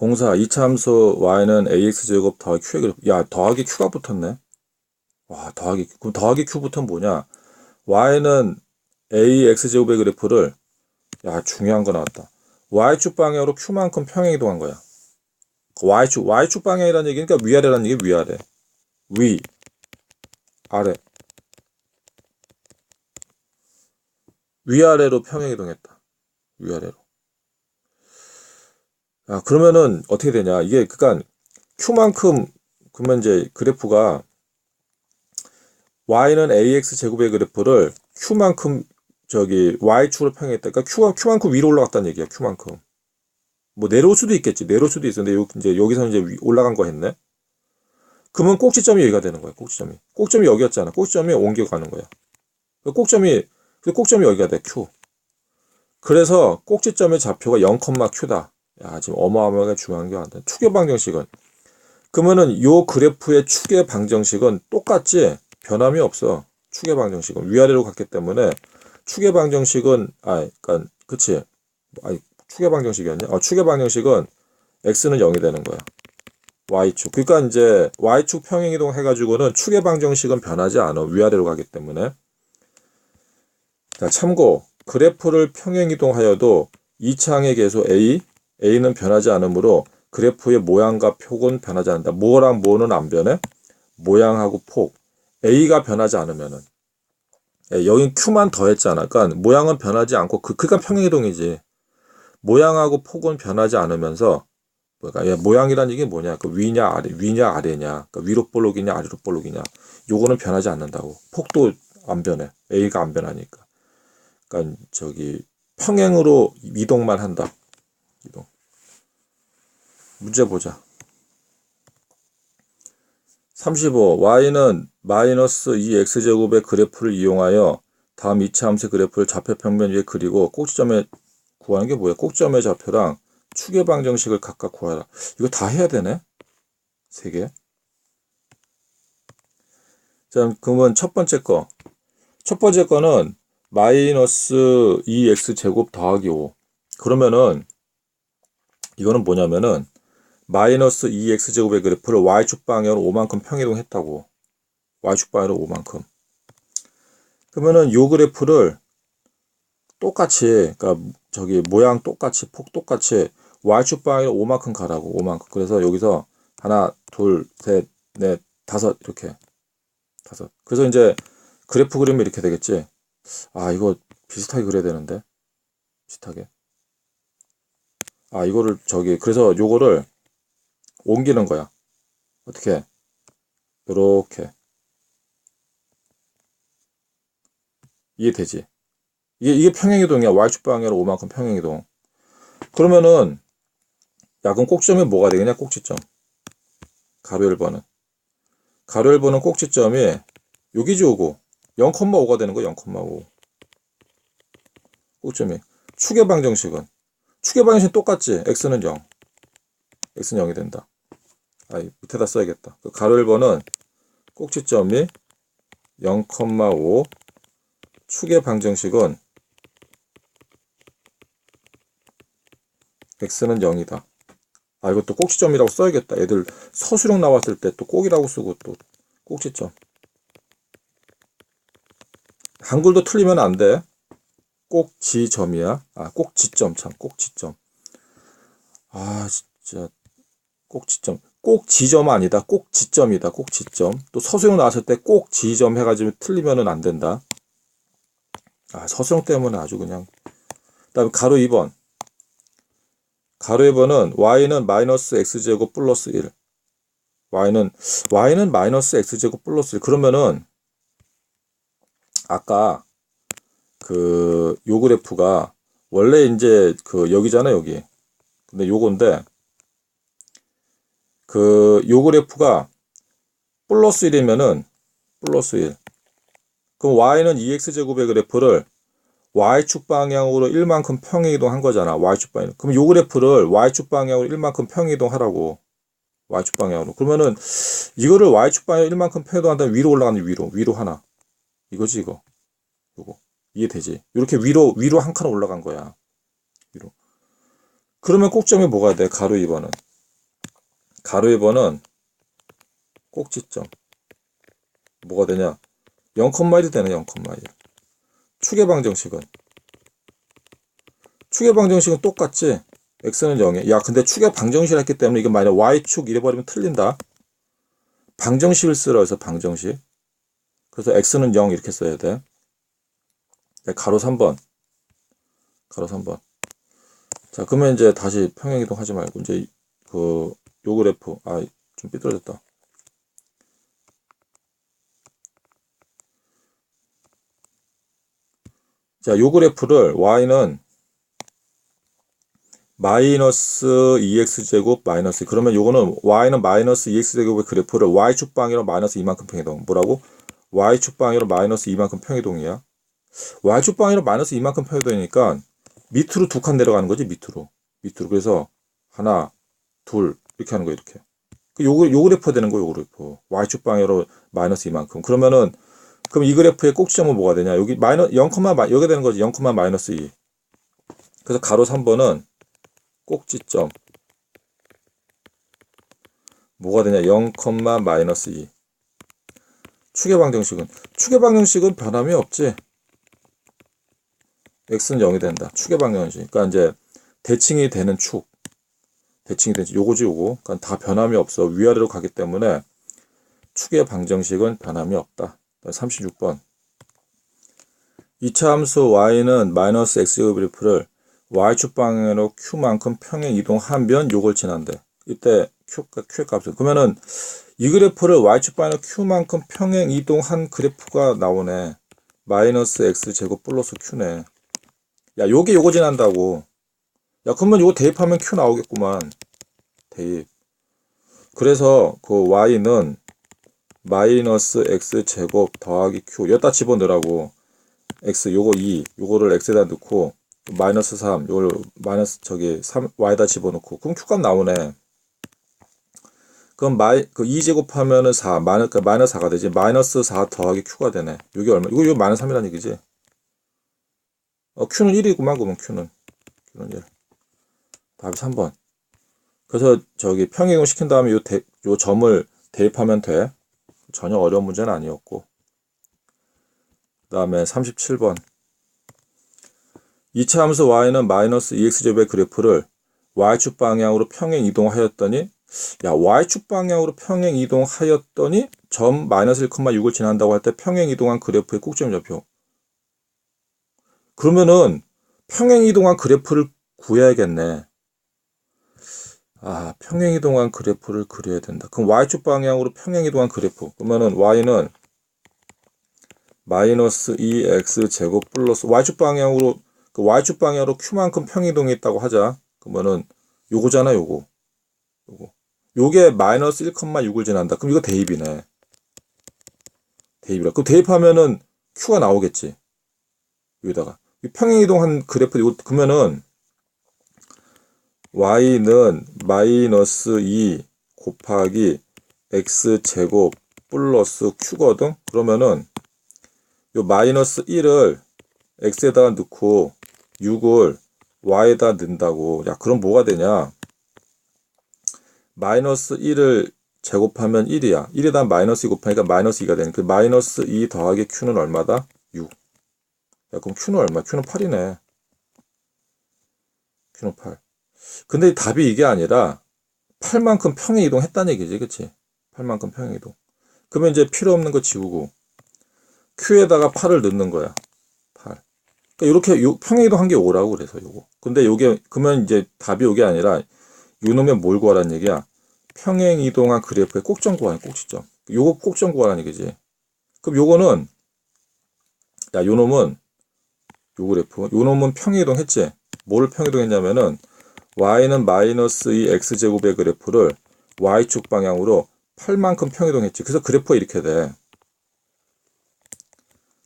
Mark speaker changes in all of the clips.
Speaker 1: 공사 이차함수 y는 ax제곱 더하기 q의. 야, 더하기 q가 붙었네. 와, 더하기, 그럼 더하기 q 붙으면 뭐냐? y는 ax제곱의 그래프를, 야, 중요한 거 나왔다. y축 방향으로 q만큼 평행 이동한 거야. y축, y축 방향이라는 얘기니까 위아래라는 얘기 위아래. 위, 아래. 위아래로 평행 이동했다. 위아래로. 아, 그러면은 어떻게 되냐? 이게 그니까 q만큼 그러면 이제 그래프가 y는 ax 제곱의 그래프를 q만큼 저기 y축으로 평행했다. 그러니까 q가 q만큼 위로 올라갔다는 얘기야. q만큼. 뭐 내려올 수도 있겠지. 내려올 수도 있었는데 요, 이제 여기서 이제 위- 올라간 거 했네. 그러면 꼭지점이 여기가 되는 거야. 꼭지점이. 꼭점이 여기였잖아. 꼭지점이 옮겨가는 거야. 그 꼭점이 그 꼭점이 여기가 돼. q. 그래서 꼭지점의 좌표가 0,q다. 야, 지금 어마어마하게 중요한 게 왔다. 축의 방정식은. 그러면은 요 그래프의 축의 방정식은 똑같지? 변함이 없어. 축의 방정식은. 위아래로 갔기 때문에 축의 방정식은, 아, 그니까, 그치? 아니, 축의 방정식이었냐? 어, 축의 방정식은 x는 0이 되는 거야. y축. 그러니까 이제 y축 평행 이동 해가지고는 축의 방정식은 변하지 않아. 위아래로 가기 때문에. 자, 참고. 그래프를 평행 이동하여도 이차항의 계수 a, a는 변하지 않으므로 그래프의 모양과 폭은 변하지 않는다. 뭐랑 뭐는 안 변해? 모양하고 폭. a가 변하지 않으면은 예, 여긴 q만 더했잖아. 그러니까 모양은 변하지 않고 그 그러니까 평행이동이지. 모양하고 폭은 변하지 않으면서 뭐가 야, 모양이란 얘기 뭐냐? 그 위냐 아래 위냐 아래냐? 그러니까 위로 볼록이냐 아래로 볼록이냐? 요거는 변하지 않는다고. 폭도 안 변해. a가 안 변하니까. 그러니까 저기 평행으로 이동만 한다. 이동. 문제 보자. 35. y는 마이너스 2x제곱의 그래프를 이용하여 다음 이차 함수의 그래프를 좌표 평면 위에 그리고 꼭지점에 구하는 게 뭐야? 꼭지점의 좌표랑 축의 방정식을 각각 구하라. 이거 다 해야 되네? 세 개. 자, 그러면 첫 번째 거. 첫 번째 거는 마이너스 2x 제곱 더하기 5. 그러면은 이거는 뭐냐면은 마이너스 2x 제곱의 그래프를 y축 방향으로 5만큼 평이동했다고. y축 방향으로 5만큼. 그러면은 요 그래프를 똑같이 그러니까 저기 모양 똑같이 폭 똑같이 y축 방향으로 5만큼 가라고. 5만큼. 그래서 여기서 하나, 둘, 셋, 넷, 다섯 이렇게. 다섯. 그래서 이제 그래프 그리면 이렇게 되겠지. 아, 이거 비슷하게 그려야 되는데. 비슷하게. 아, 이거를 저기 그래서 요거를 옮기는 거야. 어떻게? 요렇게. 이해되지? 이게, 이게 평행이동이야. Y축 방향으로 5만큼 평행이동. 그러면은, 야, 그럼 꼭지점이 뭐가 되겠냐? 꼭지점. 가로 1번은. 가로 1번은 꼭지점이 여기지 오고, 0,5가 되는 거 0,5. 꼭지점이. 축의 방정식은. 축의 방정식 똑같지? x는 0. X는 0이 된다. 아, 밑에다 써야겠다. 그 가로 1번은 꼭지점이 0,5 축의 방정식은 x는 0이다. 아, 이것도 꼭지점이라고 써야겠다. 애들 서술형 나왔을 때 또 꼭이라고 쓰고 또 꼭지점. 한글도 틀리면 안 돼. 꼭지점이야. 아, 꼭지점 참, 꼭지점. 아, 진짜 꼭지점. 꼭지점 아니다. 꼭지점이다. 꼭지점. 또 서술형 나왔을 때 꼭지점 해가지고 틀리면은 안 된다. 아, 서술형 때문에 아주 그냥. 그 다음에 가로 2번. 가로 2번은 y는 마이너스 x제곱 플러스 1. y는 y는 마이너스 x제곱 플러스 1. 그러면은 아까 그 요 그래프가 원래 이제 그 여기잖아 여기. 근데 요건데 그 요 그래프가 플러스 1이면은 플러스 1. 그럼 y는 2x 제곱의 그래프를 y축 방향으로 1만큼 평행이동한 거잖아. y축 방향. 그럼 요 그래프를 y축 방향으로 1만큼 평행이동하라고. y축 방향으로. 그러면은 이거를 y축 방향으로 1만큼 평행이동한다면 위로 올라가는 위로. 위로 하나. 이거지 이거. 요거. 이해되지? 이렇게 위로 위로 한 칸 올라간 거야. 위로. 그러면 꼭점이 뭐가 돼? 가로 2번은. 가로 2번은 꼭지점. 뭐가 되냐? 0,1이 되네, 0,1. 축의 방정식은? 축의 방정식은 똑같지? x는 0이야. 야, 근데 축의 방정식을 했기 때문에 이게 만약 y축 이래버리면 틀린다. 방정식을 쓰라 해서 방정식. 그래서 x는 0 이렇게 써야 돼. 네, 가로 3번. 가로 3번. 자, 그러면 이제 다시 평행이동 하지 말고, 이제, 그, 요 그래프, 아, 좀 삐뚤어졌다. 자, 요 그래프를 y는 마이너스 2x제곱 마이너스. 그러면 요거는 y는 마이너스 2x제곱의 그래프를 y축 방향으로 마이너스 이만큼 평이동. 뭐라고? y축 방향으로 마이너스 이만큼 평이동이야. Y축 방향으로 마이너스 이만큼 평이동이니까 밑으로 두 칸 내려가는 거지 밑으로. 밑으로. 그래서 하나 둘 이렇게 하는 거 이렇게. 그 요, 요 그래프 되는 거요 그래프. Y축 방향으로 마이너스 이만큼. 그러면은 그럼 이 그래프의 꼭지점은 뭐가 되냐? 여기 마이너 0, 여기 되는 거지. 0, 마이너스 2 그래서 가로 3번은 꼭지점. 뭐가 되냐? 0, 마이너스 2 축의 방정식은 축의 방정식은 변함이 없지. X는 0이 된다. 축의 방정식. 그러니까 이제 대칭이 되는 축 대칭이 축 요거지 요거 그러니까 다 변함이 없어 위아래로 가기 때문에 축의 방정식은 변함이 없다 36번 2차 함수 y는 마이너스 x제곱 그래프를 y축 방향으로 q만큼 평행 이동한 변 요걸 지난대. 이때 q, q의 값을. 그러면은 이 그래프를 y축 방향으로 q만큼 평행 이동한 그래프가 나오네. 마이너스 x 제곱 플러스 q네. 야, 요게 요거 지난다고. 야, 그러면 요거 대입하면 q 나오겠구만. 대입. 그래서 그 y는 마이너스 x 제곱 더하기 q. 여기다 집어넣으라고. x 요거 2 요거를 x에다 넣고 마이너스 3 이걸 마이너스 저기 3 y에다 집어넣고. 그럼 q값 나오네. 그럼 마이 그 2 제곱하면은 4 마이너스 그러니까 마이너스 4가 되지. 마이너스 4 더하기 q가 되네. 이게 얼마 이거 이거 마이너스 3이라는 얘기지? 어 q는 1이구만 그러면 q는. Q는 1 답이 3번. 그래서 저기 평행이동 시킨 다음에 요, 대, 요 점을 대입하면 돼. 전혀 어려운 문제는 아니었고. 그 다음에 37번. 2차 함수 y는 마이너스 2x제곱의 그래프를 y축 방향으로 평행 이동하였더니 야 y축 방향으로 평행 이동하였더니 점 마이너스 1,6을 지난다고 할 때 평행 이동한 그래프의 꼭지점 좌표 그러면은 평행 이동한 그래프를 구해야겠네 아 평행 이동한 그래프를 그려야 된다 그럼 y축 방향으로 평행 이동한 그래프 그러면은 y는 마이너스 2x 제곱 플러스 y축 방향으로 그 y축 방향으로 q만큼 평이동이 있다고 하자. 그러면은 요거잖아, 요거. 요거. 요게 마이너스 1,6을 지난다. 그럼 이거 대입이네. 대입이라. 그럼 대입하면은 q가 나오겠지. 여기다가. 평행이동한 그래프, 이거, 그러면은 y는 마이너스 2 곱하기 x제곱 플러스 q거든? 그러면은 요 마이너스 1을 x에다가 넣고 6을 y에다 넣는다고. 야, 그럼 뭐가 되냐? 마이너스 1을 제곱하면 1이야. 1에다 마이너스 2 곱하니까 마이너스 2가 되는 그 마이너스 2 더하기 q는 얼마다? 6. 야, 그럼 q는 얼마? q는 8이네. q는 8. 근데 답이 이게 아니라 8만큼 평행 이동했다는 얘기지, 그치? 8만큼 평행 이동. 그러면 이제 필요 없는 거 지우고 q에다가 8을 넣는 거야. 그러니까 이렇게 요 평행 이동 한게 오라고 그래서 요거. 근데 요게 그러면 이제 답이 요게 아니라 요놈면 뭘 구하라는 얘기야? 평행 이동한 그래프의 꼭점 구하는 꼭지점. 요거 꼭점 구하라는 얘기지. 그럼 요거는 야 요 놈은 요 그래프 요 놈은 평행 이동했지. 뭐를 평행 이동했냐면은 y는 마이너스 2 x제곱의 그래프를 y축 방향으로 8만큼 평행 이동했지. 그래서 그래프가 이렇게 돼.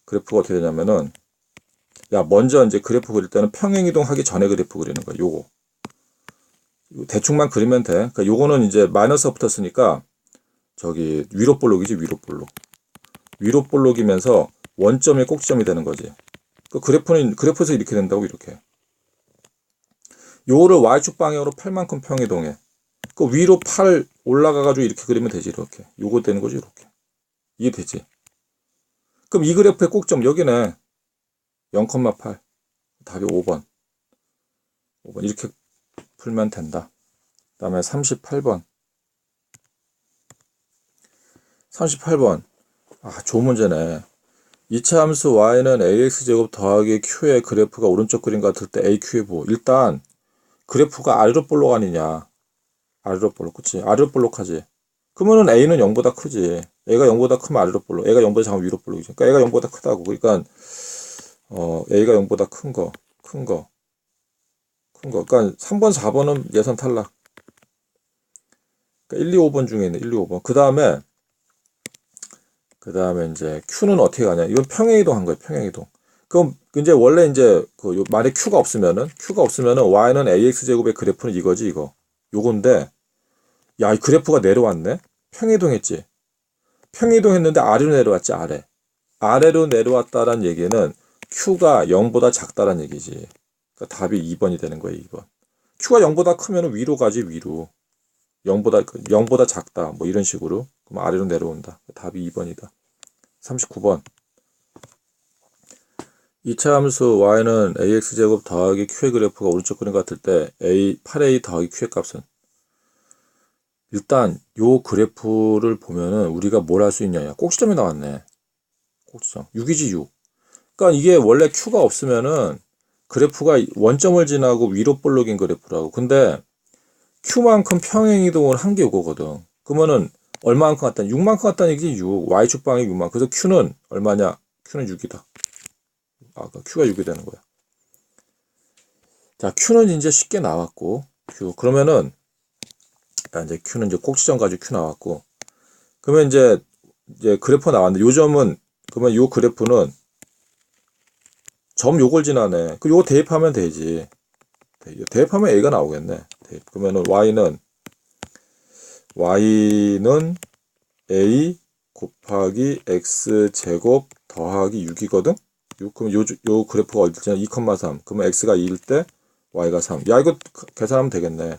Speaker 1: 그래프가 어떻게 되냐면은 야, 먼저 이제 그래프 그릴 때는 평행 이동 하기 전에 그래프 그리는 거야. 요거. 대충만 그리면 돼. 그러니까 요거는 이제 마이너스 붙었으니까 저기 위로 볼록이지 위로 볼록. 위로 볼록이면서 원점이 꼭지점이 되는 거지. 그 그래프는 그래프에서 이렇게 된다고 이렇게. 요거를 y축 방향으로 8만큼 평이동해. 그 위로 8 올라가가지고 이렇게 그리면 되지, 이렇게. 요거 되는 거지, 이렇게. 이해 되지? 그럼 이 그래프의 꼭점, 여기네. 0,8. 답이 5번. 5번. 이렇게 풀면 된다. 그 다음에 38번. 38번. 아, 좋은 문제네. 이차 함수 y는 ax제곱 더하기 q의 그래프가 오른쪽 그림 같을 때 aq의 부. 일단 그래프가 아래로 볼록 아니냐. 아래로 볼록, 그치? 아래로 볼록하지. 그러면은 a는 0보다 크지. a가 0보다 크면 아래로 볼록. a가 0보다 작으면 위로 볼록이지. 그러니까 a가 0보다 크다고. 그러니까 어, a가 0보다 큰 거, 큰 거, 큰 거. 그러니까 3번, 4번은 예선 탈락. 그러니까 1, 2, 5번 중에 있는 1, 2, 5번. 그 다음에 그 다음에 이제 Q는 어떻게 가냐? 이건 평행이동 한 거예요. 평행이동. 그럼 이제 원래 이제 그 요- 만약 Q가 없으면은 Q가 없으면은 Y는 AX 제곱의 그래프는 이거지 이거. 요건데 야 이 그래프가 내려왔네. 평행이동했지. 평행이동했는데 아래로 내려왔지 아래. 아래로 내려왔다란 얘기는 Q가 0보다 작다란 얘기지. 그러니까 답이 2번이 되는 거예요. 2번. Q가 0보다 크면 위로 가지 위로. 0보다 0보다 작다. 뭐 이런 식으로. 그럼 아래로 내려온다. 답이 2번이다. 39번. 2차 함수 y는 ax 제곱 더하기 q의 그래프가 오른쪽 그림 같을 때 a 8a 더하기 q의 값은 일단 요 그래프를 보면은 우리가 뭘 할 수 있냐? 꼭지점이 나왔네. 꼭지점. 6이지 6. 그러니까 이게 원래 q가 없으면은 그래프가 원점을 지나고 위로 볼록인 그래프라고. 근데 q만큼 평행 이동을 한 게 요거거든. 그러면은 얼마만큼 갔다? 6만큼 갔다는 얘기지 6. y축 방이 6만. 그래서 q는 얼마냐? q는 6이다. 아, 그 q가 6이 되는 거야. 자, q는 이제 쉽게 나왔고 q. 그러면은 자, 이제 q는 이제 꼭지점 가지고 q 나왔고. 그러면 이제 이제 그래프 나왔는데 요 점은 그러면 요 그래프는 점 요걸 지나네. 그 요거 대입하면 되지. 대- 대입하면 a가 나오겠네. 대입. 그러면은 y는 y는 a 곱하기 x 제곱 더하기 6이거든. 6 그럼 요, 요 그래프가 어디잖아? 2,3. 그러면 x가 2일 때 y가 3. 야 이거 계산하면 되겠네.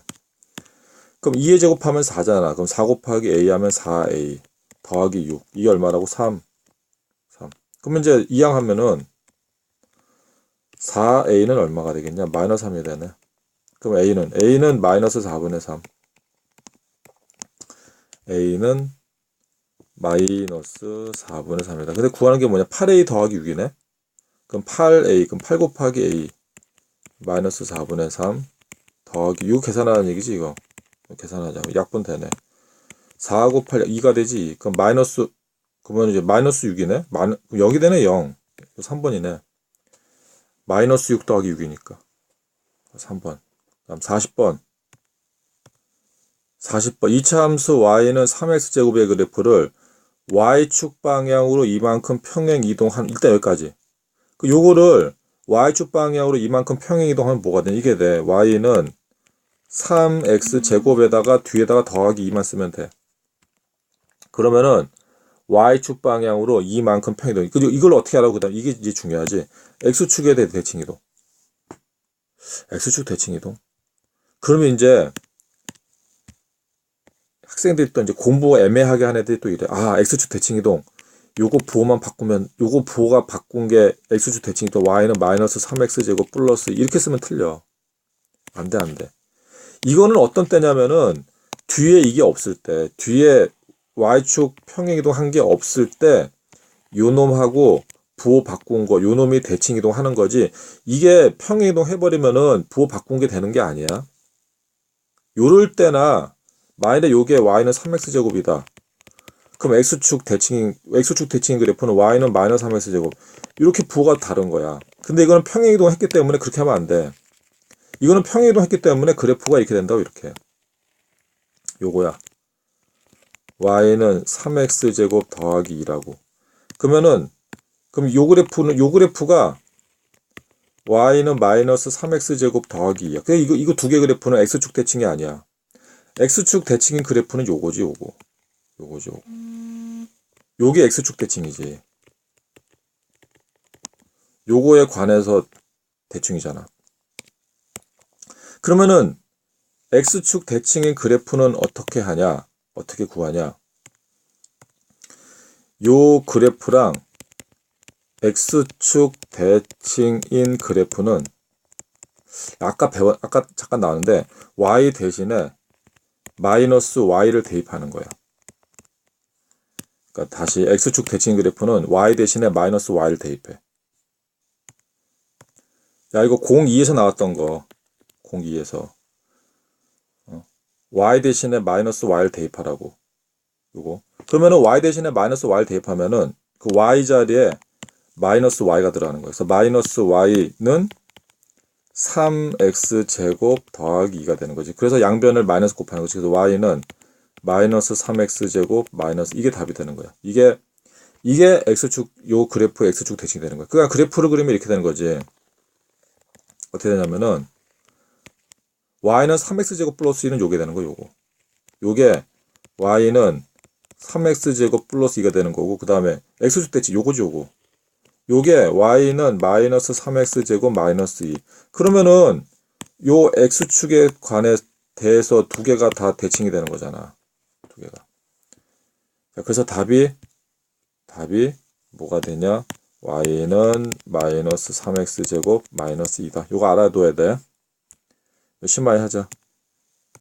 Speaker 1: 그럼 2에 제곱하면 4잖아. 그럼 4 곱하기 a 하면 4a 더하기 6. 이게 얼마라고? 3. 3. 그러면 이제 이항하면은 4a는 얼마가 되겠냐? 마이너스 3이 되네. 그럼 a는 a는 마이너스 4분의 3. a는 마이너스 4분의 3이다. 근데 구하는 게 뭐냐? 8a 더하기 6이네. 그럼 8a, 그럼 8 곱하기 a 마이너스 4분의 3 더하기 6 계산하는 얘기지 이거. 계산하자. 약분 되네. 4 곱하기 2가 되지. 그럼 마이너스 그러면 이제 마이너스 6이네. 마이, 여기 되네 0. 3번이네. 마이너스 6 더하기 6이니까. 3번. 다음 40번. 40번. 2차 함수 y는 3x제곱의 그래프를 y축 방향으로 이만큼 평행 이동한, 일단 여기까지. 그 요거를 y축 방향으로 이만큼 평행 이동하면 뭐가 돼? 이게 돼. y는 3x제곱에다가 뒤에다가 더하기 2만 쓰면 돼. 그러면은 y축 방향으로 이만큼 평행 이동. 그리고 이걸 어떻게 하라고 그다음 이게 이제 중요하지. x축에 대해 대칭 이동. x축 대칭 이동. 그러면 이제 학생들이 또 이제 공부 애매하게 한 애들이 또 이래. 아, x축 대칭 이동. 요거 부호만 바꾸면 요거 부호가 바꾼 게 x축 대칭 이동 y는 마이너스 3x 제곱 플러스 이렇게 쓰면 틀려. 안 돼, 안 돼. 이거는 어떤 때냐면은 뒤에 이게 없을 때, 뒤에 y축 평행 이동 한 게 없을 때 요놈하고 부호 바꾼 거, 요놈이 대칭 이동 하는 거지. 이게 평행 이동 해버리면은 부호 바꾼 게 되는 게 아니야. 요럴 때나 만일에 요게 y는 3x 제곱이다. 그럼 x축 대칭 x축 대칭 그래프는 y는 마이너스 3x 제곱. 이렇게 부호가 다른 거야. 근데 이거는 평행 이동했기 때문에 그렇게 하면 안 돼. 이거는 평행 이동했기 때문에 그래프가 이렇게 된다고 이렇게. 요거야. y는 3x 제곱 더하기 2라고. 그러면은 그럼 요 그래프는 요 그래프가 y는 마이너스 3x 제곱 더하기 2야. 그 이거 이거 두 개 그래프는 x축 대칭이 아니야. x축 대칭인 그래프는 요거지 요거. 요거지 요거. 요게 x축 대칭이지. 요거에 관해서 대칭이잖아. 그러면은 x축 대칭인 그래프는 어떻게 하냐? 어떻게 구하냐? 요 그래프랑 x축 대칭인 그래프는 아까 배워 아까 잠깐 나왔는데 y 대신에 마이너스 y를 대입하는 거예요. 그러니까 다시 x축 대칭 그래프는 y 대신에 마이너스 y를 대입해. 야 이거 02에서 나왔던 거 02에서 어. y 대신에 마이너스 y를 대입하라고 요거 그러면은 y 대신에 마이너스 y를 대입하면은 그 y 자리에 마이너스 y가 들어가는 거예요. 그래서 마이너스 y는 3x 제곱 더하기 2가 되는 거지. 그래서 양변을 마이너스 곱하는 거지. 그래서 y는 마이너스 3x 제곱 마이너스 이게 답이 되는 거야. 이게 이게 x축 요 그래프 x축 대칭이 되는 거야. 그러니까 그래프를 그리면 이렇게 되는 거지. 어떻게 되냐면은 y는 3x 제곱 플러스 2는 요게 되는 거 요거. 요게 y는 3x 제곱 플러스 2가 되는 거고 그다음에 x축 대칭 요거지 요거. 요게 y는 마이너스 3x 제곱 마이너스 2. 그러면은 요 x축에 관해 대해서 두 개가 다 대칭이 되는 거잖아. 두 개가. 자, 그래서 답이 답이 뭐가 되냐? y는 마이너스 3x 제곱 마이너스 2다. 요거 알아둬야 돼. 열심히 하자.